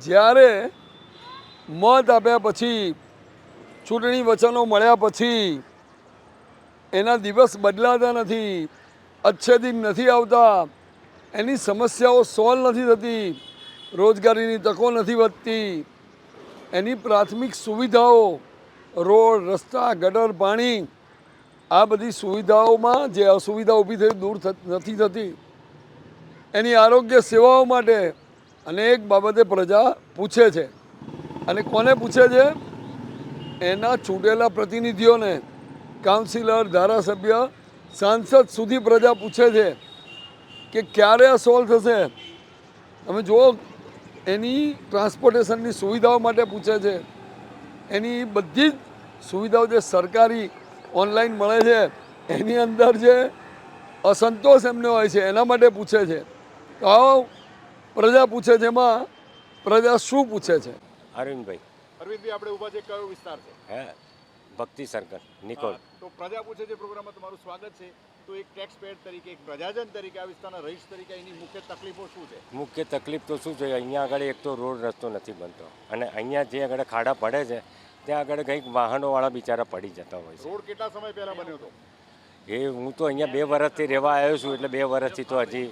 જ્યારે મત આપ્યા પછી, ચૂંટણી વચનો મળ્યા પછી, એના દિવસ બદલાતા નથી અચ્છેદિન નથી આવતા, એની સમસ્યાઓ સોલ્વ નથી થતી, રોજગારીની તકો નથી વધતી, એની પ્રાથમિક સુવિધાઓ, રોડ, રસ્તા, ગટર, પાણી, આ બધી સુવિધાઓમાં જે અસુવિધા ઊભી થઈ, દૂર નથી થતી. એની આરોગ્ય સેવાઓ માટે અનેક બાબતે પ્રજા પૂછે છે. અને કોને પૂછે છે? એના ચૂંટેલા પ્રતિનિધિઓને. કાઉન્સિલર, ધારાસભ્ય, સાંસદ સુધી પ્રજા પૂછે છે કે ક્યારે આ સોલ્વ થશે? તમે જુઓ, એની ટ્રાન્સપોર્ટેશનની સુવિધાઓ માટે પૂછે છે. એની બધી જ સુવિધાઓ જે સરકારી ઓનલાઈન મળે છે, એની અંદર જે અસંતોષ એમને હોય છે, એના માટે પૂછે છે. તો પ્રજા પૂછે છે એમાં પ્રજા શું પૂછે છે? અરવિંદભાઈ. અરવિંદભાઈ આપણે ઊભા છે કયો વિસ્તાર છે? હે ભક્તિ સર્કલ નિકોલ. તો પ્રજા પૂછે છે પ્રોગ્રામમાં તમારું સ્વાગત છે. તો એક ટેક્સ પેડ તરીકે એક પ્રજાજન તરીકે આ વિસ્તારના રહીશ તરીકે એની મુખ્ય તકલીફો શું છે? મુખ્ય તકલીફ તો શું છે? અહીંયા આગળ એક તો રોડ રસ્તો નથી બનતો. અને અહીંયા જે આગળ ખાડા પડે છે ત્યાં આગળ કંઈક વાહનોવાળા બિચારા પડી જતા હોય રોડ કેટલા સમય પહેલાં બન્યો હતો? છે એ હું તો અહીંયા બે વર્ષથી રહેવા આવ્યો છું એટલે બે વર્ષથી તો હજી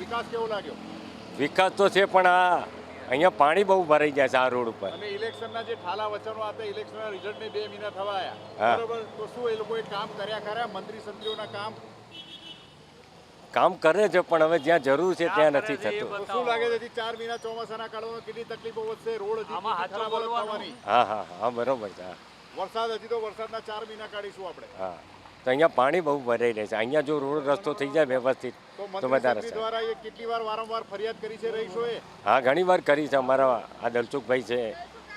વિકાસ કેવો લાગ્યો? વિકાસ તો છે પણ આ અહીંયા પાણી બહુ ભરાઈ જાય છે આ રોડ ઉપર. અને ઇલેક્શનના જે ઠાલા વચનો હતા ઇલેક્શનના રિઝલ્ટને બે મહિના થવા આવ્યા બરોબર? તો શું એ લોકોએ કામ કર્યા કર્યા મંત્રી સંત્રીઓના કામ? કામ કરે છે પણ હવે જ્યાં જરૂર છે ત્યાં નથી થતું. શું લાગે છે હજી ચાર મહિના ચોમાસાના કાળમાં કેટલી તકલીફો વધશે? રોડ હા હા હા બરોબર છે હા. વરસાદ હજી તો વરસાદના ચાર મહિના કાઢીશું આપણે. હા. તો અહીંયા પાણી બહુ ભરાઈ રહે છે. અહીંયા જો રોડ રસ્તો થઈ જાય વ્યવસ્થિત તો વધારે દ્વારા એ કેટલી વાર વારંવાર ફરિયાદ કરી છે રહીશોએ હા ઘણી વાર કરી છે અમારા આ દલસુખભાઈ છે.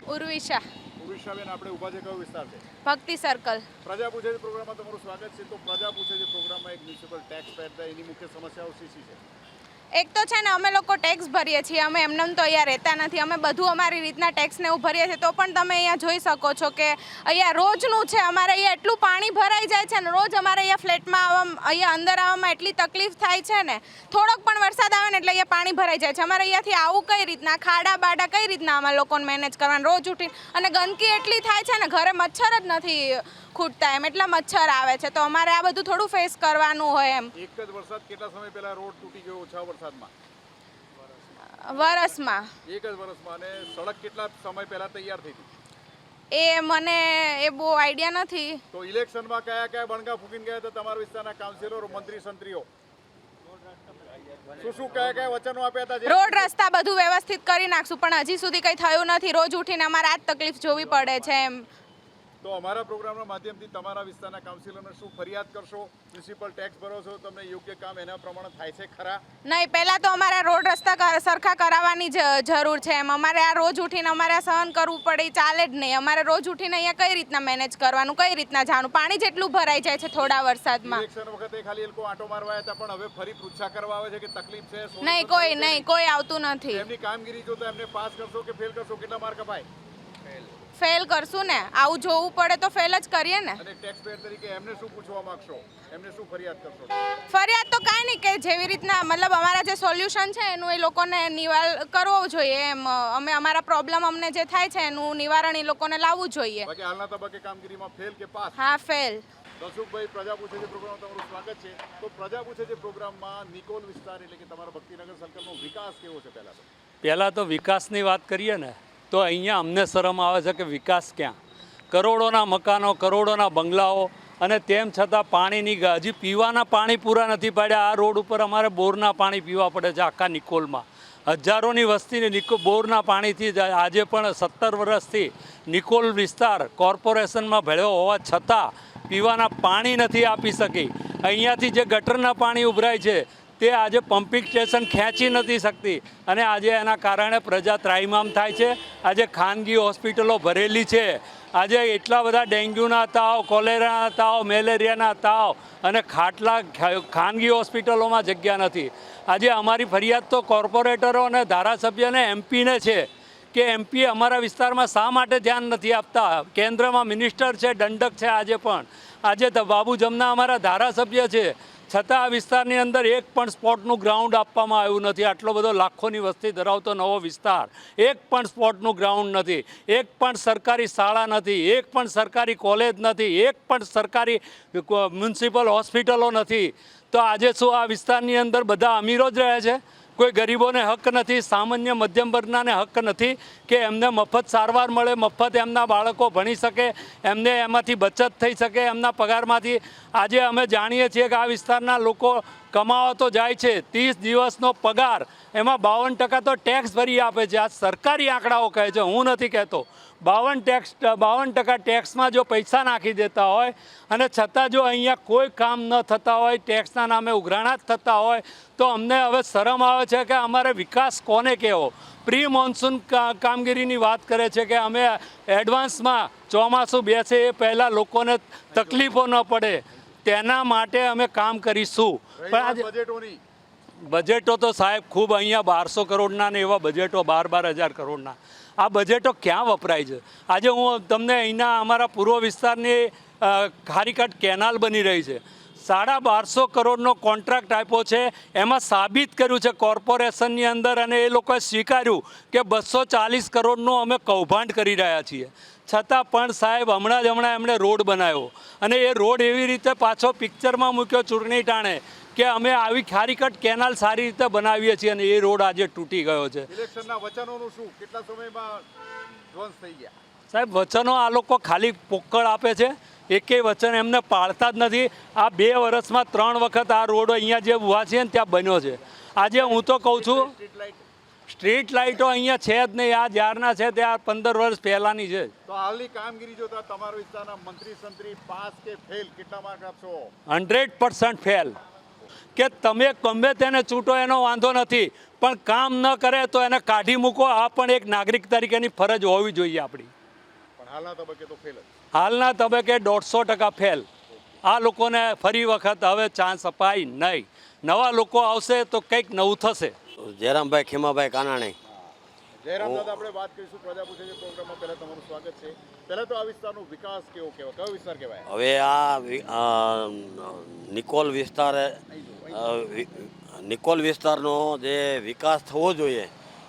ઉર્વિશા. ઉર્વિશાબેન આપણે ઊભા છે કયો વિસ્તાર છે? ભક્તિ સર્કલ. પ્રજા પૂછે છે પ્રોગ્રામમાં તમારું સ્વાગત છે. તો પ્રજા પૂછે છે પ્રોગ્રામમાં એક મ્યુનિસિપલ ટેક્સ પેડ એની મુખ્ય સમસ્યાઓ શી છે? એક તો છે ને, અમે લોકો ટેક્સ ભરીએ છીએ, અમે એમને તો અહીંયા રહેતા નથી, અમે બધું અમારી રીતના ટેક્સને એવું ભરીએ છીએ, તો પણ તમે અહીંયા જોઈ શકો છો કે અહીંયા રોજનું છે, અમારે અહીંયા એટલું પાણી ભરાઈ જાય છે ને, રોજ અમારે અહીંયા ફ્લેટમાં આવવામાં અહીંયા અંદર આવવામાં એટલી તકલીફ થાય છે ને, થોડોક પણ વરસાદ આવે ને એટલે અહીંયા પાણી ભરાઈ જાય છે. અમારે અહીંયાથી આવું કઈ રીતના, ખાડા બાડા કઈ રીતના અમારે લોકોને મેનેજ કરવાનું, રોજ ઉઠી અને ગંદકી એટલી થાય છે ને, ઘરે મચ્છર જ નથી ખૂટતા એમ, એટલા મચ્છર આવે છે, તો અમારે આ બધું થોડું ફેસ કરવાનું હોય એમ. એક જ વરસાદ કેટલા સમય પહેલા રોડ તૂટી ગયો, ઓછા વરસાદમાં? વરસમાં. એક જ વર્ષમાં અને સડક કેટલા સમય પહેલા તૈયાર થઈ હતી? એ મને એ બહુ આઈડિયા નથી. તો ઇલેક્શનમાં કયા કયા બણગા ફૂકીને ગયા હતા તમારા વિસ્તારના કાઉન્સિલરો મંત્રી સંત્રીઓ? શું શું કયા કયા વચનો આપ્યા હતા? રોડ રસ્તા બધું વ્યવસ્થિત કરી નાખશું પણ હજી સુધી કંઈ થયું નથી. રોજ ઉઠીને અમારે આ તકલીફ જોવી પડે છે એમ. તો અમારા પ્રોગ્રામના માધ્યમથી તમારા વિસ્તારના કાઉન્સિલરને શું ફરિયાદ કરશો? મ્યુનિસિપલ ટેક્સ ભરો છો તમને યોગ્ય કામ એના પ્રમાણે થાય છે ખરા? નહીં પહેલાં તો અમારે રોડ રસ્તા સરખા કરાવવાની જરૂર છે એમ. અમારે આ રોજ ઉઠીને અમારે સહન કરવું પડે ચાલે જ નહીં. અમારે રોજ ઉઠીને અહીંયા કઈ રીતના મેનેજ કરવાનું કઈ રીતના જાણું પાણી જેટલું ભરાઈ જાય છે થોડા વરસાદમાં. ઇલેક્શન વખતે ખાલી એ લોકો આંટો મારવા હતા પણ હવે ફરી પૃચ્છા કરવા આવે છે કે તકલીફ છે નહીં કોઈ નહીં? કોઈ આવતું નથી. એમની કામગીરી જો તો એમને પાસ કરશો કે ફેલ કરશો? કેટલા માર્ક અપાય? ફેલ કરશું ને આવું જોવું પડે તો ફેલ જ કરીએ ને. અને તરીકે એમને શું પૂછવા માંગશો? એમને શું ફરિયાદ કરશો? ફરિયાદ તો કાંઈ નહીં કે જેવી રીતના મતલબ અમારા જે સોલ્યુશન છે એનું એ લોકોને નિવાલ કરવો જોઈએ એમ. અમે અમારા પ્રોબ્લેમ અમને જે થાય છે એનું નિવારણ એ લોકોને લાવવું જોઈએ. બાકી હાલના તબક્કે કામગીરીમાં ફેલ કે પાસ હા ફેલ દસુખભાઈ પ્રજા પૂછે છે પ્રોગ્રામ તમારું સ્વાગત છે. તો પ્રજા પૂછે છે પ્રોગ્રામમાં નિકોલ વિસ્તાર એટલે કે તમારા ભક્તિનગર સર્કલનો વિકાસ કેવો છે પહેલાં તો? પહેલાં તો વિકાસની વાત કરીએ ને તો અહીંયા અમને શરમ આવે છે કે વિકાસ ક્યાં? કરોડોના મકાનો, કરોડોના બંગલાઓ અને તેમ છતાં પાણીની હજી પીવાના પાણી પૂરા નથી પાડ્યા. આ રોડ ઉપર અમારે બોરના પાણી પીવા પડે છે આખા નિકોલમાં. હજારોની વસ્તીને નિકો બોરના પાણીથી આજે પણ સત્તર વર્ષથી નિકોલ વિસ્તાર કોર્પોરેશનમાં ભેળ્યો હોવા છતાં પીવાના પાણી નથી આપી શકી. અહીંયાથી જે ગટરના પાણી ઉભરાય છે તે આજે પમ્પિંગ સ્ટેશન ખેંચી નથી શકતી. અને આજે એના કારણે પ્રજા ત્રાઇમામ થાય છે. આજે ખાનગી હોસ્પિટલો ભરેલી છે. આજે એટલા બધા ડેન્ગ્યુના તાવ, કોલેરાના તાવ, મેલેરિયાના તાવ અને ખાટલા ખાનગી હોસ્પિટલોમાં જગ્યા નથી. આજે અમારી ફરિયાદ તો કોર્પોરેટરો અને ધારાસભ્યને એમપીને છે કે એમપી અમારા વિસ્તારમાં શા માટે ધ્યાન નથી આપતા? કેન્દ્રમાં મિનિસ્ટર છે, દંડક છે આજે પણ. આજે બાબુ જમના અમારા ધારાસભ્ય છે. છતાં આ વિસ્તારની અંદર એક પણ સ્પોર્ટનું ગ્રાઉન્ડ આપવામાં આવ્યું નથી. આટલો બધો લાખોની વસ્તી ધરાવતો નવો વિસ્તાર. એક પણ સ્પોર્ટનું ગ્રાઉન્ડ નથી. એક પણ સરકારી શાળા નથી. એક પણ સરકારી કોલેજ નથી. એક પણ સરકારી મ્યુનિસિપલ હોસ્પિટલો નથી. તો આજે શું આ વિસ્તારની અંદર બધા અમીરો જ રહે છે? કોઈ ગરીબોને હક નથી, સામાન્ય મધ્યમ વર્ગનાને હક નથી કે એમને મફત સારવાર મળે, મફત એમના બાળકો ભણી શકે, એમને એમાંથી બચત થઈ શકે, એમના પગારમાંથી. આજે અમે જાણીએ છીએ કે આ વિસ્તારના લોકો કમાવા તો જાય છે, ત્રીસ દિવસનો પગાર, એમાં બાવન ટકા તો ટેક્સ ભરી આપે છે. આ સરકારી આંકડાઓ કહે છે, હું નથી કહેતો. બાવન ટેક્સ બાવન ટકા ટેક્સમાં જો પૈસા નાખી દેતા હોય અને છતાં જો અહીંયા કોઈ કામ ન થતા હોય ટેક્સના નામે ઉઘરાણા જ થતા હોય, તો અમને હવે શરમ આવે છે કે અમારે વિકાસ કોને કહેવો? પ્રી મોન્સૂન કામગીરીની વાત કરે છે કે અમે એડવાન્સમાં ચોમાસું બેસે એ પહેલાં લોકોને તકલીફો ન પડે. તેના માટે અમે કામ કરીશું. પણ આજે બજેટોની. બજેટો તો સાહેબ ખૂબ અહીંયા બારસો કરોડના ને એવા બજેટો બાર બાર હજાર કરોડના. આ બજેટો ક્યાં વપરાય છે? આજે હું તમને અહીંના અમારા પૂર્વ વિસ્તારની ખારીકાટ ખારીકટ કેનાલ બની રહી છે. સાડા બારસો કરોડનો કોન્ટ્રાક્ટ આપ્યો છે. એમાં સાબિત કર્યું છે કોર્પોરેશનની અંદર અને એ લોકોએ સ્વીકાર્યું કે બસો ચાલીસ કરોડનું અમે કૌભાંડ કરી રહ્યા છીએ. છતાં પણ સાહેબ હમણાં જ હમણાં એમણે રોડ બનાવ્યો. અને એ રોડ એવી રીતે પાછો પિક્ચરમાં મૂક્યો ચૂંટણી ટાણે કે અમે આવી ખારીકટ કેનાલ સારી રીતે બનાવીએ છીએ અને એ રોડ આજે તૂટી ગયો છે. ઇલેક્શનના વચનોનું શું? કેટલા સમયમાં ધ્વંસ થઈ ગયા? સાહેબ વચનો આ લોકો ખાલી પોકળ આપે છે. એકેય વચન એમને પાળતા જ નથી. આ બે વર્ષમાં ત્રણ વખત આ રોડ અહીંયા જે ઊભા છે ને ત્યાં બન્યો છે. આજે હું તો કહું છું સ્ટ્રીટ લાઇટો અહીંયા છે જ નહીં. આ જ્યારના છે તે આ પંદર વર્ષ પહેલાંની છે. તો હાલની કામગીરી જોતા તમારા વિસ્તારના મંત્રી સંત્રી પાસ કે ફેલ કેટલા માર્ક આપશો? Hundred percent fail. કે તમે ગમે તેને ચૂંટો એનો વાંધો નથી પણ કામ ન કરે તો એને કાઢી મૂકો. આ પણ એક નાગરિક તરીકેની ફરજ હોવી જોઈએ આપણી. પણ હાલના તબક્કે તો ફેલ હાલના તબક્કે દોઢસો ટકા ફેલ. આ લોકોને ફરી વખત હવે ચાન્સ અપાય નહીં. નવા લોકો આવશે તો કંઈક નવું થશે. જયરામભાઈ ખીમાભાઈ કાનાણી. જયરામ દાદા આપણે વાત કરીશું પ્રજા પૂછે છે પ્રોગ્રામમાં. પહેલા તમારું સ્વાગત છે. પહેલા તો આ વિસ્તારનો વિકાસ કેવો કહેવાય? કયો વિસ્તાર કહેવાય? હવે આ નિકોલ વિસ્તાર નિકોલ વિસ્તારનો જે વિકાસ થવો જોઈએ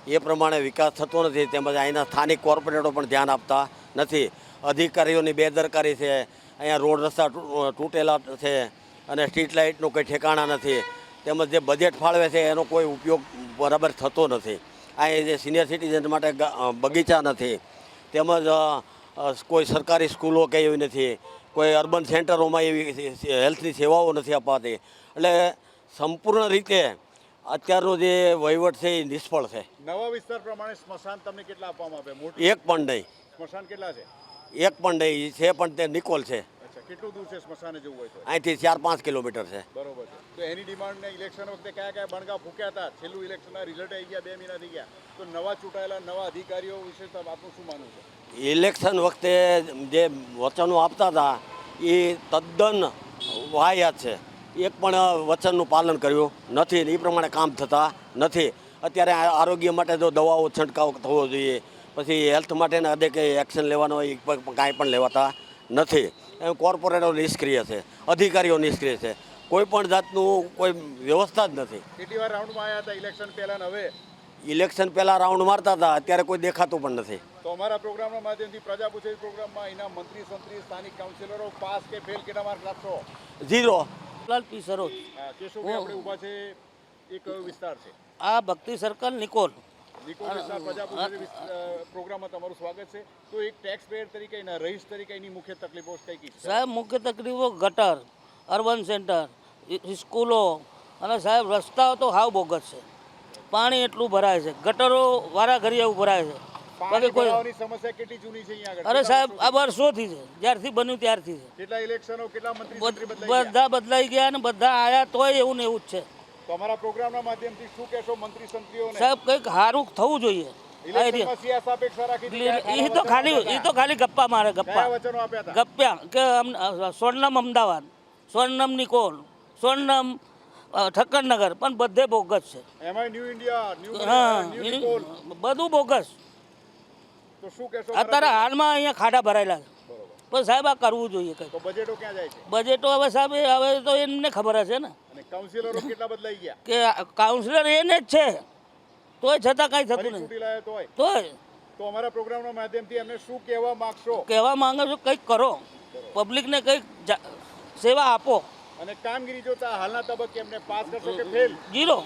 એ પ્રમાણે વિકાસ થતો નથી. તેમજ અહીંના સ્થાનિક કોર્પોરેટરો પણ ધ્યાન આપતા નથી. અધિકારીઓની બેદરકારી છે. અહીંયા રોડ રસ્તા તૂટેલા છે અને સ્ટ્રીટ લાઇટનું કંઈ ઠેકાણા નથી. તેમજ જે બજેટ ફાળવે છે એનો કોઈ ઉપયોગ બરાબર થતો નથી. અહીં જે સિનિયર સિટીઝન માટે બગીચા નથી. તેમજ કોઈ સરકારી સ્કૂલો કે એવી નથી. કોઈ અર્બન સેન્ટરોમાં એવી હેલ્થની સેવાઓ નથી અપાતી. એટલે સંપૂર્ણ રીતે અત્યારનો જે વહીવટ છે એ નિષ્ફળ છે. નવા વિસ્તાર પ્રમાણે સ્મશાન તમને કેટલા આપવામાં આવે? એક પણ નહીં. સ્મશાન કેટલા છે? એક પણ નહીં છે પણ તે નિકોલ છે. કેટલું દૂર છે સ્મશાને જવું હોય તો? અહીંથી ચાર પાંચ કિલોમીટર છે. બરોબર છે. તો એની ડિમાન્ડને ઇલેક્શન વખતે કયા કયા બણગા ફૂક્યા હતા? છેલ્લું ઇલેક્શનના રિઝલ્ટ આવી ગયા બે મહિના થઈ ગયા. તો નવા ચૂંટાયેલા નવા અધિકારીઓ વિશે આપનું શું માનવું છે? ઇલેક્શન વખતે જે વચનો આપતા હતા એ તદ્દન વાહિયાત છે. એક પણ વચનનું પાલન કર્યું નથી ને એ પ્રમાણે કામ થતા નથી. અત્યારે આરોગ્ય માટે જો દવાઓ છંટકાવ થવો જોઈએ પછી હેલ્થ માટેના અદે કંઈ એક્શન લેવાનો હોય કાંઈ પણ લેવાતા નથી. કોર્પોરેટરો નિષ્ક્રિય છે અધિકારીઓ નિષ્ક્રિય છે. કોઈ પણ જાતનું કોઈ વ્યવસ્થા જ નથી. કેટલી વાર રાઉન્ડમાં આવ્યા હતા ઇલેક્શન પહેલા હવે? ઇલેક્શન પહેલાં રાઉન્ડ મારતા હતા અત્યારે કોઈ દેખાતું પણ નથી. તો અમારા પ્રોગ્રામના માધ્યમથી પ્રજા પૂછે પ્રોગ્રામમાં એના મંત્રી સંત્રી સ્થાનિક કાઉન્સિલરો પાસ કે ફેલ કેટલા માર્ક રાખશો? ઝીરો લાલ પી સરોજ હા, કેશવભાઈ આપણે ઊભા છે? એ કયો વિસ્તાર છે. આ ભક્તિ સર્કલ નિકોલ. પ્રોગ્રામમાં તમારું સ્વાગત છે. તો એક ટેક્સ પેયર તરીકે એના રહીશ તરીકે એની મુખ્ય તકલીફો કઈ કઈ સાહેબ મુખ્ય તકલીફો ગટર અર્બન સેન્ટર સ્કૂલો અને સાહેબ રસ્તાઓ તો હાવ બોગસ છે. પાણી એટલું ભરાય છે. ગટરો વારા ઘડી એવું ભરાય છે બાકી કોઈ સમસ્યા કેટલી જૂની છે અહીંયા અરે સાહેબ? આ વર્ષોથી છે. જ્યારથી બન્યું ત્યારથી છે. કેટલા ઇલેક્શનો કેટલા મંત્રી બધા બદલાઈ ગયા ને બધા આયા તોય એવું ને એવું જ છે. તો અમારા પ્રોગ્રામના માધ્યમથી શું કહેશો મંત્રી સંત્રીઓને? સાહેબ કંઈક સારું થવું જોઈએ. એ તો ખાલી એ તો ખાલી ગપ્પા મારે ગપ્પા. ગપ્યા કે સ્વર્ણમ અમદાવાદ સ્વર્ણમ નિકોલ સ્વર્ણમ ઠક્કરનગર પણ બધે બોગસ છે. હા બધું બોગસ. અત્યારે હાલમાં અહીંયા ખાડા ભરાયેલા છે. પણ સાહેબ આ કરવું જોઈએ કંઈક. બજેટો ક્યાં જાય છે? બજેટો હવે સાહેબ હવે તો એમને ખબર હશે ને. કાઉન્સિલરો કેટલા બદલાઈ ગયા? કે કાઉન્સિલર એને જ છે. તોય છતાં કાંઈ થતું નથી તોય? તો અમારા પ્રોગ્રામના માધ્યમથી એમને શું કહેવા માંગશો? કહેવા માંગે છો કંઈક કરો. પબ્લિકને કંઈક સેવા આપો. અને કામગીરી જોતા હાલના તબક્કે એમને પાસ કરશો કે ફેલ? જીરો.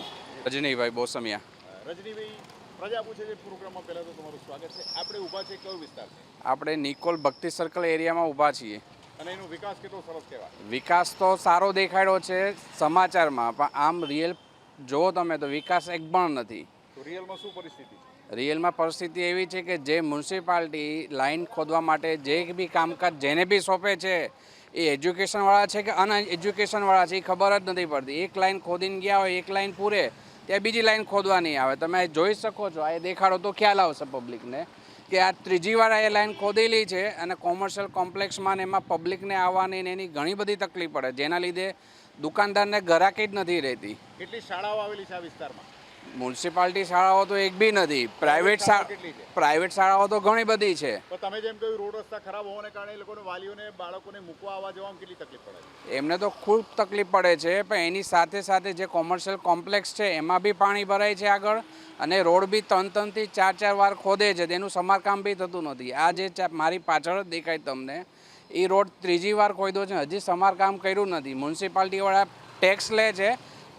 રજનીભાઈ બોસમિયા. રજનીભાઈ પ્રજા પૂછે છે પ્રોગ્રામમાં પહેલાં તો તમારું સ્વાગત છે. આપણે ઊભા છે કયો વિસ્તાર? છે આપણે નિકોલ ભક્તિ સર્કલ એરિયામાં ઊભા છીએ. અને એનો વિકાસ કેટલો સરસ કહેવાય. વિકાસ તો સારો દેખાડ્યો છે સમાચારમાં પણ આમ રિયલ જુઓ તમે તો વિકાસ એક પણ નથી. રિયલમાં શું પરિસ્થિતિ? રિયલમાં પરિસ્થિતિ એવી છે કે જે મ્યુનિસિપાલિટી લાઈન ખોદવા માટે જે બી કામકાજ જેને બી સોંપે છે એ એજ્યુકેશનવાળા છે કે અનએજ્યુકેશનવાળા છે એ ખબર જ નથી પડતી. એક લાઈન ખોદીને ગયા હોય એક લાઈન પૂરે ત્યાં બીજી લાઈન ખોદવા નહીં આવે. તમે જોઈ શકો છો આ દેખાડો તો ખ્યાલ આવશે પબ્લિકને કે આ ત્રીજી એ લાઈન ખોદેલી છે અને કોમર્શિયલ કોમ્પ્લેક્સમાં એમાં પબ્લિકને આવવાની ને એની ઘણી બધી તકલીફ પડે. જેના લીધે દુકાનદારને ગરાકી જ નથી રહેતી. કેટલી શાળાઓ આવેલી છે આ વિસ્તારમાં? મ્યુનિસિપાલિટી શાળાઓ તો એક બી નથી. પ્રાઇવેટ પ્રાઇવેટ શાળાઓ તો ઘણી બધી છે. પણ તમે જેમ કહ્યું રોડ રસ્તા ખરાબ હોવાને કારણે એ લોકોને વાલીઓને બાળકોને મૂકવા આવવા જવામાં કેટલી તકલીફ પડે એમને તો ખૂબ તકલીફ પડે છે પણ એની સાથે સાથે જે કોમર્શિયલ કોમ્પ્લેક્સ છે એમાં બી પાણી ભરાય છે આગળ અને રોડ બી ત્રણ ત્રણથી ચાર ચાર વાર ખોદે છે તેનું સમારકામ બી થતું નથી. આ જે મારી પાછળ જ દેખાય તમને એ રોડ ત્રીજી વાર ખોદ્યો છે હજી સમારકામ કર્યું નથી. મ્યુનિસિપાલિટીવાળા ટેક્સ લે છે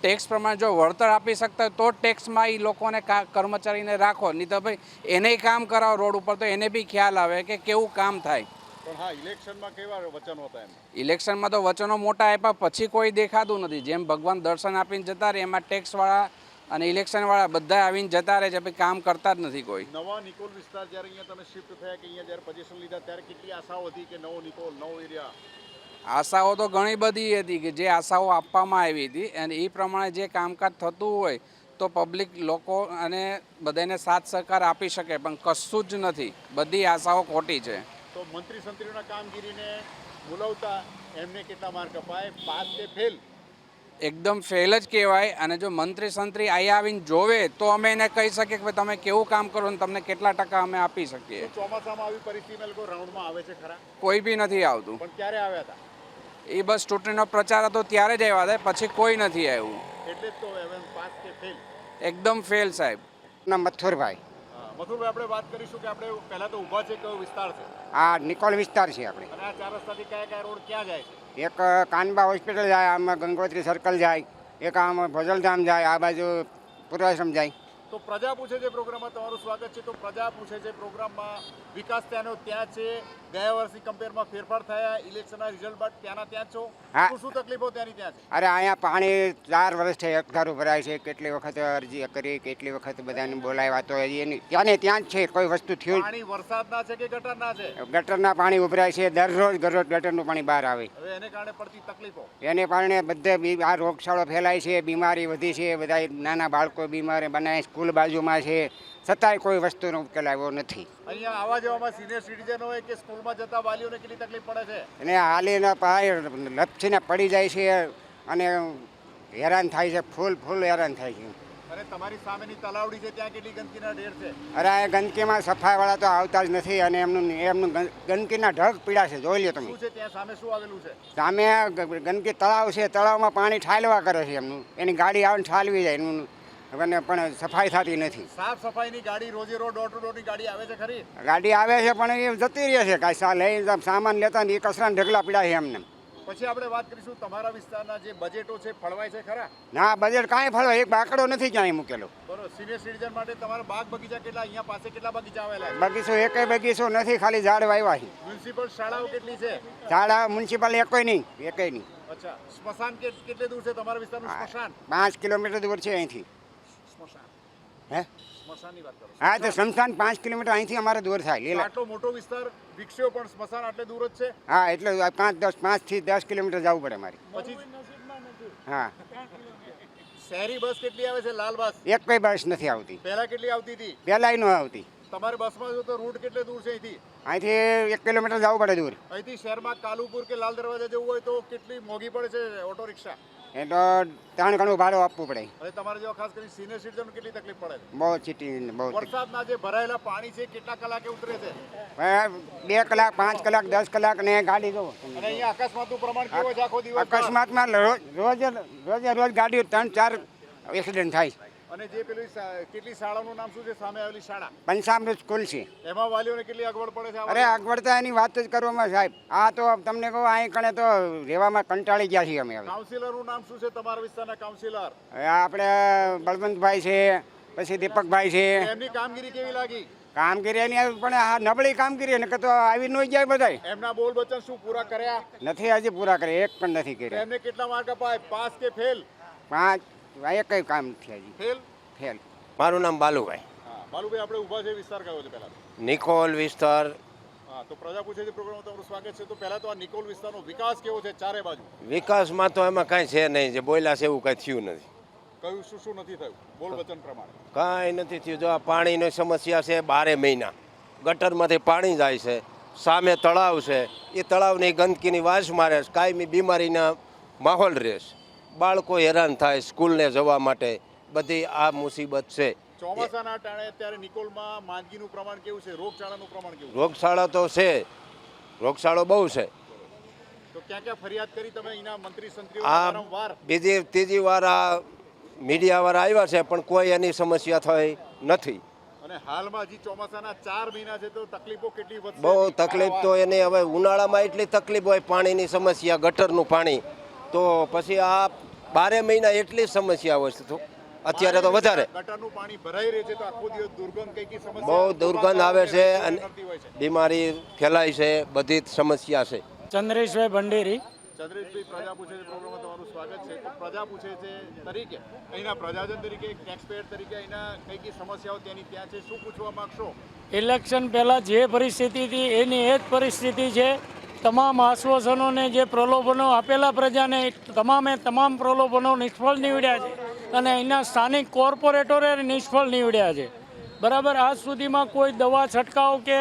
ટેક્સ પ્રમાણે જો વળતર આપી શકતા તો ટેક્સમાં એ લોકોને કર્મચારીને રાખો. નહીં તો ભાઈ એને કામ કરાવો રોડ ઉપર તો એને બી ખ્યાલ આવે કે કેવું કામ થાય. ઇલેક્શનમાં તો વચનો મોટા આપ્યા પછી કોઈ દેખાતું નથી. જેમ ભગવાન દર્શન આપીને જતા રહે એમાં ટેક્સવાળા અને ઇલેક્શનવાળા બધા આવીને જતા રહે છે ભાઈ કામ કરતા જ નથી કોઈ. નવા નિકોલ વિસ્તાર જ્યારે અહીંયા તમે શિફ્ટ થયા કે અહીંયા જ્યારે પોઝિશન લીધા ત્યારે કેટલી આશાઓ હતી કે નવો નિકોલ નવો એરિયા આશાઓ તો ઘણી બધી હતી કે જે આશાઓ આપવામાં આવી હતી અને એ પ્રમાણે જે કામકાજ થતું હોય તો પબ્લિક લોકો અને બધાને સાથ સહકાર આપી શકે પણ કશું જ નથી. બધી આશાઓ ખોટી છે. તો મંત્રી સંત્રીઓના કામગીરીને બોલાવતા એમને કેટલા માર્ક અપાય? પાસ કે ફેલ? એકદમ ફેલ જ કહેવાય અને જો મંત્રી સંત્રી અહીંયા આવીને જોવે તો અમે એને કહી શકીએ કે તમે કેવું કામ કરો ને તમને કેટલા ટકા અમે આપી શકીએ. ચોમાસામાં આવી પરિસ્થિતિમાં લોકો રાઉન્ડમાં આવે છે ખરા? કોઈ બી નથી આવતું. પણ ક્યારે આવ્યા હતા? એ બસ ચૂંટણીનો પ્રચાર હતો ત્યારે જ આવ્યા હતા પછી કોઈ નથી આવ્યું. એટલે તો પાસ કે ફેલ એકદમ ફેલ સાહેબ. ના મથુરભાઈ. મથુરભાઈ આપણે વાત કરીશું કે આપણે પહેલા તો ઊભા છે કયો વિસ્તાર છે? આ નિકોલ વિસ્તાર છે આપણે. અને આ ચાર રસ્તાથી કયા કયા રોડ ક્યાં જાય છે? એક કાનબા હોસ્પિટલ જાય આમાં ગંગોત્રી સર્કલ જાય એક આમ ભજલધામ જાય આ બાજુ પૂર્વાશ્રમ જાય. તો પ્રજા પૂછે છે પ્રોગ્રામમાં તમારું સ્વાગત છે. તો પ્રજા પૂછે છે પ્રોગ્રામમાં વિકાસ ત્યાંનો ત્યાં છે. ગયા વર્ષની કમ્પેરમાં ફેરફાર થયા. ઇલેક્શનના રિઝલ્ટ બાદ ત્યાંના ત્યાં છો. શું શું તકલીફો ત્યાંની ત્યાં છે? અરે અહીંયા પાણી ચાર વર્ષથી એકધારું ભરાય છે. કેટલી વખત અરજી કરી કેટલી વખત બધાને બોલાવ્યા તો એની ત્યાં ને ત્યાં જ છે. કોઈ વસ્તુ થયું પાણી વરસાદના છે કે ગટરના છે? ગટરના પાણી ઉભરાય છે. દરરોજ દરરોજ ગટરનું પાણી બહાર આવે. હવે એને કારણે પડતી તકલીફો? એને કારણે બધે બી આ રોગચાળો ફેલાય છે બીમારી વધી છે. બધા નાના બાળકો બીમાર બનાવે સ્કૂલ બાજુમાં છે છતાંય કોઈ વસ્તુનો ઉકેલ આવ્યો નથી. અહીંયા આવા જવામાં સિનિયર સિટીઝન હોય કે સ્કૂલમાં જતા વાલીઓને કેટલી તકલીફ પડે છે? અને હાલીને પાય લપસીને પડી જાય છે અને હેરાન થાય છે ફૂલ ફૂલ હેરાન થાય છે. અરે તમારી સામેની તલાવડી છે ત્યાં કેટલી ગંદકીના ઢેર છે? અરે આ ગંદકીમાં સફાઈવાળા તો આવતા જ નથી અને એમનું એમનું ગંદકીના ઢગ પીડા છે જોઈ લો તમે. શું છે ત્યાં સામે શું આવેલું છે? સામે ગંદકી તળાવ છે તળાવમાં પાણી ઠાલવા કરે છે એમનું. એની ગાડી આવે ઠાલવી જાય એમનું અને પણ સફાઈ થતી નથી. સાફ સફાઈની ગાડી રોજે રોજ ટુ ડોરની ગાડી આવે છે ખરી? ગાડી આવે છે પણ એ જતી રહે છે. કાંઈ સા લઈ સામાન લેતા ને એ કચરાના ઢગલા પીડા છે એમને. પછી આપણે વાત કરીશું તમારા વિસ્તારના જે બજેટો છે ફળવાય છે ખરા? ના બજેટ કાંઈ ફળવાય એક બાકડો નથી ક્યાંય મૂકેલો. બરોબર સિનિયર સિટીઝન માટે તમારા બાગ બગીચા કેટલા અહીંયા પાસે કેટલા બગીચા આવેલા છે? બગીચો એકેય બગીચો નથી ખાલી ઝાડ વાવ્યા છે. મ્યુનિસિપલ શાળાઓ કેટલી છે? શાળા મ્યુનિસિપલ એકોય નહીં એકેય નહીં. અચ્છા સ્મશાન કેટલે દૂર છે તમારા વિસ્તારનું સ્મશાન? પાંચ કિલોમીટર દૂર છે અહીંથી. હે? સ્મશાનની વાત કરો. હા તો સ્મશાન પાંચ કિલોમીટર અહીંથી અમારે દૂર થાય લીલા આટલો મોટો વિસ્તાર વિકસ્યો પણ સ્મશાન આટલે દૂર જ છે? હા એટલે પાંચ દસ પાંચથી દસ કિલોમીટર જવું પડે મારે. પછી? હા. શહેરી બસ કેટલી આવે છે? લાલ બસ? એક કઈ બસ નથી આવતી. પહેલા કેટલી આવતી હતી? પહેલા ન આવતી. તમારે બસમાં જો તો રૂટ કેટલે દૂર છે અહીંથી? અહીંથી એક કિલોમીટર જવું પડે દૂર. અહીંથી શહેરમાં કાલુપુર કે લાલ દરવાજા જવું હોય તો કેટલી મોંઘી પડે છે? ઓટો રિક્ષા એ તો ત્રણ ઘણું ભાડું આપવું પડે. હવે તમારે જો ખાસ કરીને સિનિયર સિટીઝન કેટલી તકલીફ પડે બહુ ચીટી બહુ વરસાદના જે ભરાયેલા પાણી છે કેટલા કલાકે ઉતરે છે? બે કલાક પાંચ કલાક દસ કલાક ને ગાડી જો અને અહીંયા અકસ્માતનું પ્રમાણ કેવું છે આખો દિવસ અકસ્માતમાં રોજ રોજ રોજ ગાડી ત્રણ ચાર એક્સિડન્ટ થાય. છે. અને જે પેલી કેટલી શાળાનું નામ શું છે? સામે આવેલી શાળા. પંચામૃત સ્કૂલ છે. એમાં વાલીઓને કેટલી અગવડ પડે છે અરે અગવડતા એની વાત જ કરવામાં સાહેબ. આ તો તમને કહું અહીં કણે તો રહેવામાં કંટાળી ગયા છીએ અમે કાઉન્સિલરનું નામ શું છે તમારા વિસ્તારના કાઉન્સિલર? આપણે બળવંતભાઈ છે પછી દીપકભાઈ છે. એમની કામગીરી કેવી લાગી? કામગીરી એની પણ આ નબળી કામગીરી એને તો આવી ન જાય બધાય. એમના બોલ વચન શું પૂરા કર્યા? નથી હજી પૂરા કર્યા એક પણ નથી કર્યા. એમને કેટલા માર્ક અપાય? પાસ કે ફેલ? પાંચ. એક કઈ કામ નથી હજી. ફેલ? ફેલ. મારું નામ બાલુભાઈ. હા બાલુભાઈ આપણે ઊભા છે વિસ્તાર કયો છે પહેલા નિકોલ વિસ્તાર. હા તો પ્રજા પૂછે છે પ્રોગ્રામમાં તમારું સ્વાગત છે. તો પહેલા તો આ નિકોલ વિસ્તારનો વિકાસ કેવો છે ચારે બાજુ? વિકાસમાં તો એમાં કાંઈ છે નહીં જે બોલ્યા છે એવું કાંઈ થયું નથી. કયું શું શું નથી થયું? બોલ વચન પ્રમાણે. કાંઈ નથી થયું. જો આ પાણીની સમસ્યા છે બારે મહિના. ગટરમાંથી પાણી જાય છે સામે તળાવ છે. એ તળાવની ગંદકીની વાસ મારે છે. કાયમી બીમારીના માહોલ રહે છે. બાળકો હેરાન થાય સ્કૂલને જવા માટે. બધી આ મુસીબત છે. ચોમાસાના ટાણે અત્યારે નિકોલમાં માંદગીનું પ્રમાણ કેવું છે? રોગચાળાનું પ્રમાણ કેવું રોગશાળા તો છે. રોગશાળો બહુ છે. તો ક્યાં ક્યાં ફરિયાદ કરી તમે અહીંના મંત્રી સંત્રીઓ વારંવાર? બીજી ત્રીજી વાર આ મીડિયાવાળા આવ્યા છે પણ કોઈ એની સમસ્યા થઈ નથી. અને હાલમાં હજી ચોમાસાના ચાર મહિના છે તો તકલીફો કેટલી બહુ તકલીફ તો એની હવે ઉનાળામાં એટલી તકલીફ હોય પાણીની સમસ્યા ગટરનું પાણી. તો પછી આ બારે મહિના એટલી સમસ્યા હોય છે તો. અત્યારે તો વધારે. ગટરનું પાણી ભરાઈ રહે છે તો આખો દિવસ દુર્ગંધ કઈ કઈ બહુ દુર્ગંધ આવે છે અને બીમારી ફેલાય છે બધી જ સમસ્યા છે. ચંદ્રેશભાઈ ભંડેરી. ચંદ્રેશભાઈ પ્રજા પૂછે છે પ્રોગ્રામમાં તમારું સ્વાગત છે. પ્રજા પૂછે છે તરીકે અહીંના પ્રજાજન તરીકે એક ટેક્સપેયર તરીકે અહીંના કઈ કઈ સમસ્યાઓ તેની ત્યાં છે શું પૂછવા માંગશો? ઇલેક્શન પહેલાં જે પરિસ્થિતિ હતી એની એ જ પરિસ્થિતિ છે. તમામ આશ્વાસનોને જે પ્રલોભનો આપેલા પ્રજાને, તમામે તમામ પ્રલોભનો નિષ્ફળ નીવડ્યા છે અને અહીંના સ્થાનિક કોર્પોરેટરે નિષ્ફળ નીવડ્યા છે. બરાબર, આજ સુધીમાં કોઈ દવા છંટકાવ કે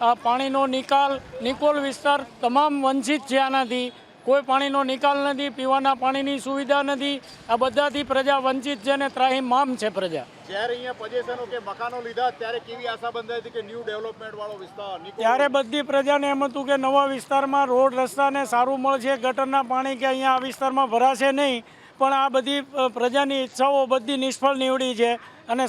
આ પાણીનો નિકાલ, નિકોલ વિસ્તાર તમામ વંચિત છે આનાથી. કોઈ પાણીનો નિકાલ નથી પીવાના પાણીની સુવિધા નથી. આ બધાથી પ્રજા વંચિત છે અને ત્રાહીમામ છે પ્રજા. જ્યારે અહીંયા પજેશનો કે મકાનો લીધા ત્યારે કેવી આશા બંધાઈ હતી કે ન્યૂ ડેવલપમેન્ટ વાળો વિસ્તાર ત્યારે બધી પ્રજાને એમ હતું કે નવા વિસ્તારમાં રોડ રસ્તાને સારું મળશે ગટરના પાણી કે અહીંયા આ વિસ્તારમાં ભરાશે નહીં. પણ આ બધી પ્રજાની ઈચ્છાઓ બધી નિષ્ફળ નીવડી છે. અને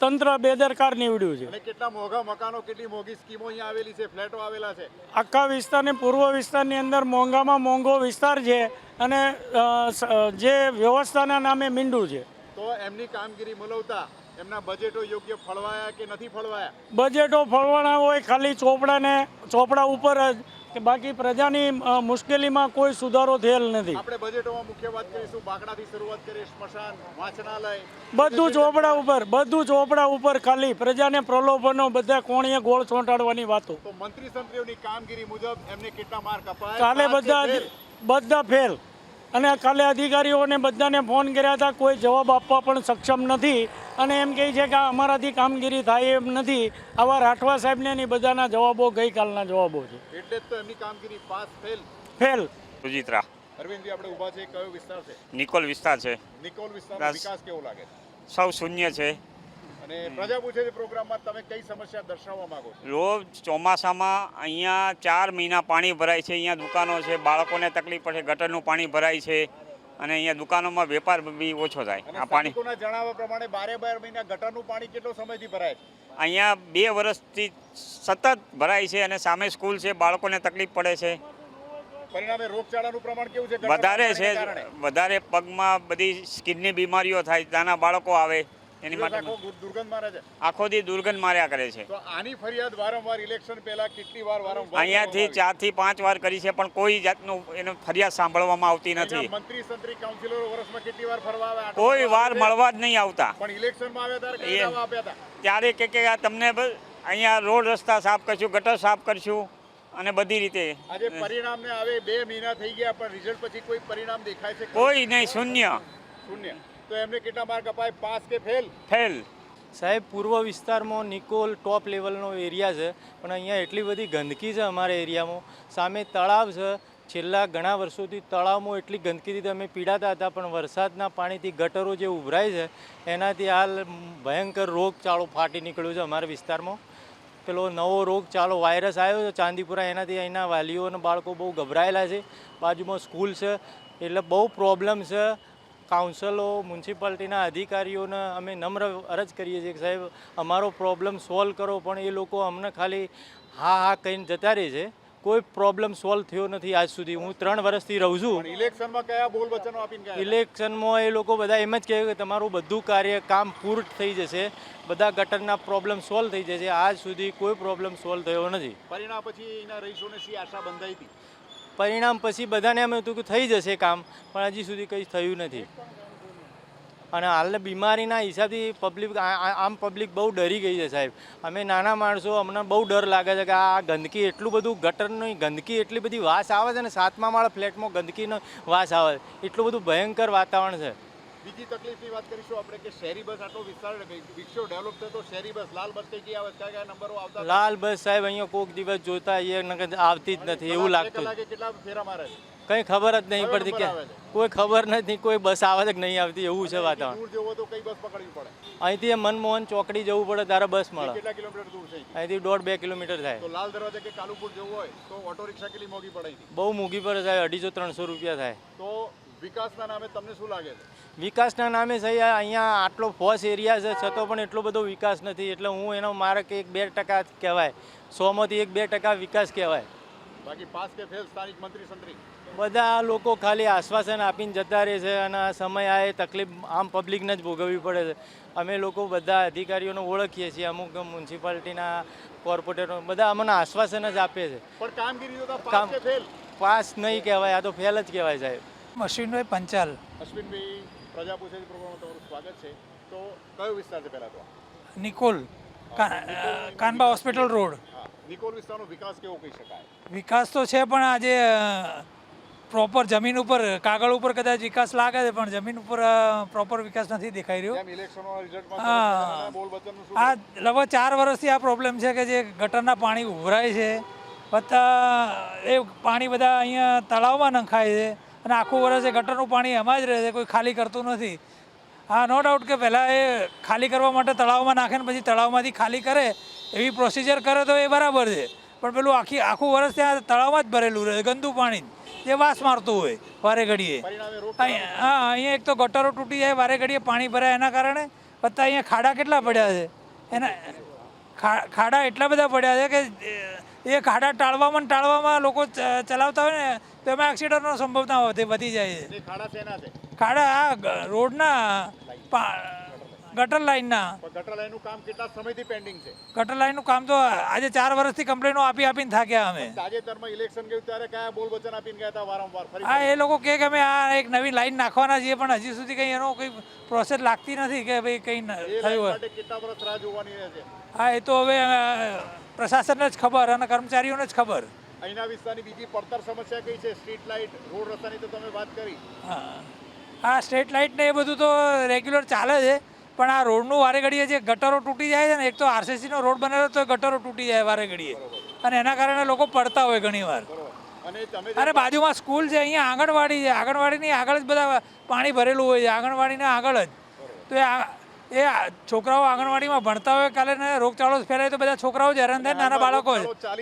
તંત્ર બેદરકાર નીવડ્યું છે. કેટલા મોંઘા મકાનો કેટલી મોંઘી સ્કીમો અહીંયા આવેલી છે ફ્લેટો આવેલા છે? આખા વિસ્તારની પૂર્વ વિસ્તારની અંદર મોંઘામાં મોંઘો વિસ્તાર છે અને જે વ્યવસ્થાના નામે મીંડું છે. તો એમની કામગીરી મુલવતા એમના બજેટો યોગ્ય ફળવાયા કે નથી ફળવાયા? બજેટો ફળવાના હોય ખાલી ચોપડાને ચોપડા ઉપર જ કે બાકી પ્રજાની મુશ્કેલીમાં કોઈ સુધારો થયેલ નથી. આપણે બજેટોમાં મુખ્ય વાત કરીશું બાકડાથી શરૂઆત કરીએ સ્મશાન વાંચનાલય. બધું ચોપડા ઉપર બધું ચોપડા ઉપર ખાલી પ્રજાને પ્રલોભનો બધા કોણીએ ગોળ ચોંટાડવાની વાતો. તો મંત્રી સંત્રીઓની કામગીરી મુજબ એમને કેટલા માર્ક અપાય? કાલે બધા? બધા ફેલ. અને કાલે અધિકારીઓને બધાને ફોન કર્યા હતા કોઈ જવાબ આપવા પણ સક્ષમ નથી. અને એમ કહે છે કે અમારાથી કામગીરી થાય એમ નથી. આવા રાઠવા સાહેબને એની બધાના જવાબો ગઈકાલના જવાબો છે. એટલે તો એમની કામગીરી pass fail. Fail. Sujitra Arvindji આપણે ઊભા છે. કયો વિસ્તાર છે? નિકોલ વિસ્તાર છે. નિકોલ વિસ્તારનો વિકાસ કેવો લાગે છે? સૌ શૂન્ય છે. અને પ્રજા પૂછે છે પ્રોગ્રામમાં તમે કઈ સમસ્યા દર્શાવવા માંગો છો? રોજ ચોમાસામાં અહીંયા ચાર મહિના પાણી ભરાય છે અહીંયા દુકાનો છે બાળકોને તકલીફ પડે ગટરનું પાણી ભરાય છે અને અહીંયા દુકાનોમાં વેપાર બી ઓછો થાય. આ પાણી જણાવ્યા પ્રમાણે બારે બાર મહિના ગટરનું પાણી કેટલો સમયથી ભરાય અહીંયા બે વર્ષથી સતત ભરાય છે અને સામે સ્કૂલ છે બાળકોને તકલીફ પડે છે. પરિણામે રોગચાળાનું પ્રમાણ કેવું છે? વધારે છે વધારે પગમાં બધી સ્કિનની બીમારીઓ થાય નાના બાળકો આવે. એની માટે દુર્ગંધ મારે છે. આખો દી દુર્ગંધ માર્યા કરે છે. તો આની ફરિયાદ વારંવાર ઇલેક્શન પહેલા કેટલી વાર વારંવાર અહીંયાથી ચારથી પાંચ વાર કરી છે પણ કોઈ જાતનું એનો ફરિયાદ સાંભળવામાં આવતી નથી. મંત્રી સંત્રી કાઉન્સિલરો વર્ષમાં કેટલી વાર ફરવા આવે? કોઈ વાર મળવા જ નહીં આવતા. પણ ઇલેક્શનમાં આવ્યા ત્યારે કઈ આપ્યા હતા? ત્યારે કે કે આ તમને અહીંયા રોડ રસ્તા સાફ કરશું ગટર સાફ કરશું અને બધી રીતે. આજે પરિણામને આવે બે મહિના થઈ ગયા પણ રિઝલ્ટ પછી કોઈ પરિણામ દેખાય છે? કોઈ નહીં શૂન્ય. શૂન્ય. તો એમને કેટલા માર્ક અપાય? પાસ કે ફેલ ફેલ સાહેબ પૂર્વ વિસ્તારમાં નિકોલ ટોપ લેવલનો એરિયા છે પણ અહીંયા એટલી બધી ગંદકી છે અમારા એરિયામાં. સામે તળાવ છે. છેલ્લા ઘણા વર્ષોથી તળાવમાં એટલી ગંદકીથી અમે પીડાતા હતા પણ વરસાદના પાણીથી ગટરો જે ઉભરાય છે એનાથી હાલ ભયંકર રોગચાળો ફાટી નીકળ્યો છે અમારા વિસ્તારમાં. પેલો નવો રોગચાળો વાયરસ આવ્યો છે ચાંદીપુરા એનાથી અહીંના વાલીઓ અને બાળકો બહુ ગભરાયેલા છે. બાજુમાં સ્કૂલ છે એટલે બહુ પ્રોબ્લેમ છે. કાઉન્સલો મ્યુનિસિપાલિટીના અધિકારીઓને અમે નમ્ર અરજ કરીએ છીએ કે સાહેબ અમારો પ્રોબ્લેમ સોલ્વ કરો પણ એ લોકો અમને ખાલી હા હા કહીને જતા રહે છે. કોઈ પ્રોબ્લેમ સોલ્વ થયો નથી આજ સુધી. હું ત્રણ વર્ષથી રહું છું. ઇલેક્શનમાં કયા બોલ વચનો આપીને ઇલેક્શનમાં એ લોકો બધા એમ જ કહે કે તમારું બધું કાર્ય કામ પૂર્ણ થઈ જશે. બધા ગટરના પ્રોબ્લેમ સોલ્વ થઈ જશે. આજ સુધી કોઈ પ્રોબ્લેમ સોલ્વ થયો નથી. પરિણામ પછી એના રહીશોને શી આશા બંધાઈ હતી? પરિણામ પછી બધાને એમ હતું કે થઈ જશે કામ, પણ હજી સુધી કંઈ થયું નથી. અને હાલને બીમારીના હિસાબથી પબ્લિક આમ પબ્લિક બહુ ડરી ગઈ છે સાહેબ. અમે નાના માણસો, અમને બહુ ડર લાગે છે કે આ ગંદકી એટલું બધું ગટરની, ગંદકી એટલી બધી વાસ આવે છે ને, સાતમા માળા ફ્લેટમાં ગંદકીનો વાસ આવે એટલું બધું ભયંકર વાતાવરણ છે. બીજી તકલીફની વાત કરીશું આપણે કે શહેરી બસ આટલો વિસ્તાર વિકસ્યો ડેવલપ થયો તો શહેરી બસ લાલ બસ કઈ આવે? કયા કયા નંબરો આવતા લાલ બસ સાહેબ અહીંયા કોઈક દિવસ જોતા એ આવતી જ નથી એવું લાગતું. કેટલા ફેરા મારે કઈ ખબર જ નહીં પડતી કે કોઈ ખબર નથી કોઈ બસ આવે જ કે નહીં આવતી એવું છે વાતાવરણ. જવો તો કઈ બસ પકડવી પડે? અહીંથી મનમોહન ચોકડી જવું પડે તારે બસ મળે. કિલોમીટર દૂર છે અહીંથી? દોઢ બે કિલોમીટર થાય. લાલ દરવાજા કે કાલુપુર જવું હોય તો ઓટો રિક્ષા કેટલી મોંઘી પડે બહુ મોંઘી પડે સાહેબ અઢીસો ત્રણસો રૂપિયા થાય. તો વિકાસના નામે તમને શું લાગે છે? વિકાસના નામે સહી અહીંયા આટલો ફોસ એરિયા છે છતાં પણ એટલો બધો વિકાસ નથી. એટલે હું એનો મારે કે એક બે ટકા કહેવાય. સોમાંથી એક બે ટકા વિકાસ કહેવાય. બાકી પાસ કે ફેલ સ્થાનિક મંત્રી સંત્રી? બધા લોકો ખાલી આશ્વાસન આપીને જતા રહે છે અને આ સમય આ તકલીફ આમ પબ્લિકને જ ભોગવવી પડે છે. અમે લોકો બધા અધિકારીઓને ઓળખીએ છીએ અમુક મ્યુનિસિપાલિટીના કોર્પોરેટરો બધા અમને આશ્વાસન જ આપે છે. પણ કામગીરી પાસ નહીં કહેવાય આ તો ફેલ જ કહેવાય સાહેબ. અશ્વિનભાઈ પંચાલ. અશ્વિનભાઈ પ્રજા પૂછે છે પ્રોગ્રામમાં તમારું સ્વાગત છે. તો કયો વિસ્તાર છે પહેલા તો? Nikol Kanba hospital road. Nikol વિસ્તારનો વિકાસ કેવો કહી શકાય? વિકાસ તો છે પણ આજે પ્રોપર જમીન ઉપર કાગળ ઉપર કદાચ વિકાસ લાગે છે પણ જમીન ઉપર પ્રોપર વિકાસ નથી દેખાઈ રહ્યો. આ લગભગ ચાર વર્ષથી આ પ્રોબ્લેમ છે કે જે ગટરના પાણી ઉભરાય છે વત્તા એ પાણી બધા અહીંયા તળાવમાં નંખાય છે. અને આખું વર્ષ એ ગટરનું પાણી એમાં જ રહે છે કોઈ ખાલી કરતું નથી. હા નો ડાઉટ કે પહેલાં એ ખાલી કરવા માટે તળાવમાં નાખે ને પછી તળાવમાંથી ખાલી કરે એવી પ્રોસિજર કરે તો એ બરાબર છે. પણ પેલું આખી આખું વર્ષ ત્યાં તળાવમાં જ ભરેલું રહે ગંદુ પાણી જે વાસ મારતું હોય વારે ઘડીએ. હા અહીંયા એક તો ગટરો તૂટી જાય વારે ઘડીએ પાણી ભરાય એના કારણે વત્તા અહીંયા ખાડા કેટલા પડ્યા છે? એના ખા- ખાડા એટલા બધા પડ્યા છે કે એ ખાડા ટાળવામાં ટાળવામાં લોકો ચલાવતા હોય ને તો એમાં એક્સિડન્ટનો સંભવતા વધી વધી જાય છે. ખાડા રોડના ગટર લાઈનના. ગટર લાઇનનું કામ કેટલા સમયથી પેન્ડિંગ છે? ગટર લાઈનનું કામ તો આજે ચાર વર્ષથી કમ્પ્લેનો આપી આપીને થાક્યા અમે. તાજેતરમાં ઇલેક્શન ગયું ત્યારે કયા બોલ વચન આપીને ગયા હતા વારંવાર? હા એ લોકો કહે કે અમે આ એક નવી લાઈન નાખવાના છીએ પણ હજી સુધી કંઈ એનો કંઈ પ્રોસેસ લાગતી નથી કે ભાઈ કંઈ થયું હોય. કેટલા વર્ષ રાહ જોવાની રહેશે? હા એ તો હવે પ્રશાસનને જ ખબર અને કર્મચારીઓને જ ખબર. અહીંના વિસ્તારની બીજી પડતર સમસ્યા કઈ છે? સ્ટ્રીટ લાઇટ રોડ રસ્તાની તો તમે વાત કરી. હા. હા સ્ટ્રીટ લાઇટ ને એ બધું તો રેગ્યુલર ચાલે છે પણ આ રોડનું વારે ઘડીએ જે ગટરો તૂટી જાય છે ને એક તો આરસીસીનો રોડ બનેલો તો ગટરો તૂટી જાય વારે ઘડીએ. અને એના કારણે લોકો પડતા હોય ઘણીવાર. અને અરે બાજુમાં સ્કૂલ છે અહીંયા આંગણવાડી છે. આંગણવાડીની આગળ જ બધા પાણી ભરેલું હોય છે આંગણવાડીને આગળ જ. તો એ એ છોકરાઓ આંગણવાડીમાં ભણતા હોય કાલે ને રોગચાળો ફેલાય તો બધા છોકરાઓ જ હેરાન થાય નાના બાળકો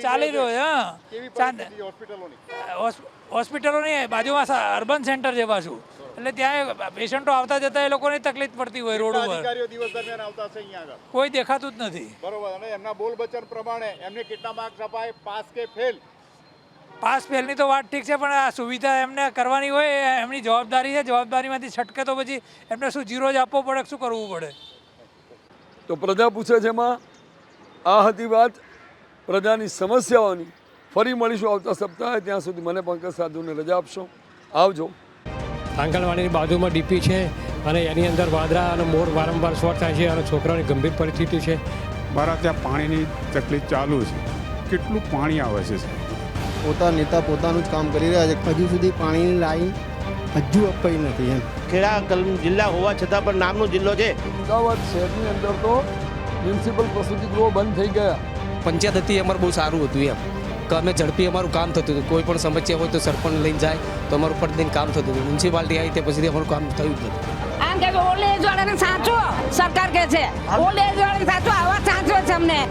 ચાલી રહ્યો છે હા. કેવી ચાંદ પરિસ્થિતિ હોસ્પિટલોની? હોસ- હોસ્પિટલોની બાજુમાં અર્બન સેન્ટર જે પાછું. એટલે ત્યાં પેશન્ટો આવતા જતા એ લોકોને તકલીફ પડતી હોય રોડ ઉપર. દિવસ દરમિયાન આવતા હશે અહીંયા કોઈ દેખાતું જ નથી. બરોબર અને એમના બોલ વચન પ્રમાણે એમને કેટલા માર્ક્સ અપાય પાસ કે ફેલ? પાસ ફેલની તો વાત ઠીક છે પણ આ સુવિધા એમને કરવાની હોય એમની જવાબદારી છે જવાબદારીમાંથી છટકે તો પછી એમને શું જીરો જ આપવો પડે શું કરવું પડે? તો પ્રજા પૂછે છે એમાં આ હતી વાત પ્રજાની સમસ્યાઓની. ફરી મળીશું આવતા સપ્તાહે ત્યાં સુધી મને પંકજ સાધુને રજા આપશો. આવજો. આંગણવાડીની બાજુમાં ડીપી છે અને એની અંદર વાદરા અને મોર વારંવાર શોર્ટ થાય છે અને છોકરાઓની ગંભીર પરિસ્થિતિ છે. મારા ત્યાં પાણીની તકલીફ ચાલુ છે. કેટલું પાણી આવે છે પોતા નેતા પોતાનું જ કામ કરી રહ્યા છે. હજુ સુધી પાણીની લાઈન હજુ અપાઈ નથી એમ. ખેડા કલ- જિલ્લા હોવા છતાં પણ નામનો જિલ્લો છે. અમદાવાદ શહેરની અંદર તો મ્યુનિસિપલ પ્રસૂતિ ગૃહો બંધ થઈ ગયા. પંચાયત હતી અમારું બહુ સારું હતું એમ. કે અમે ઝડપી અમારું કામ થતું હતું. કોઈ પણ સમસ્યા હોય તો સરપંચ લઈને જાય તો અમારું પ્રતિદિન કામ થતું હતું. મ્યુનિસિપાલિટી આવી તે પછી અમારું કામ થયું જ નથી. આમ કે ઓલ્ડ એજ વાળાને સાચો સરકાર કે છે ઓલ્ડ એજ વાળાને સાચો આવા સાચો છે અમને.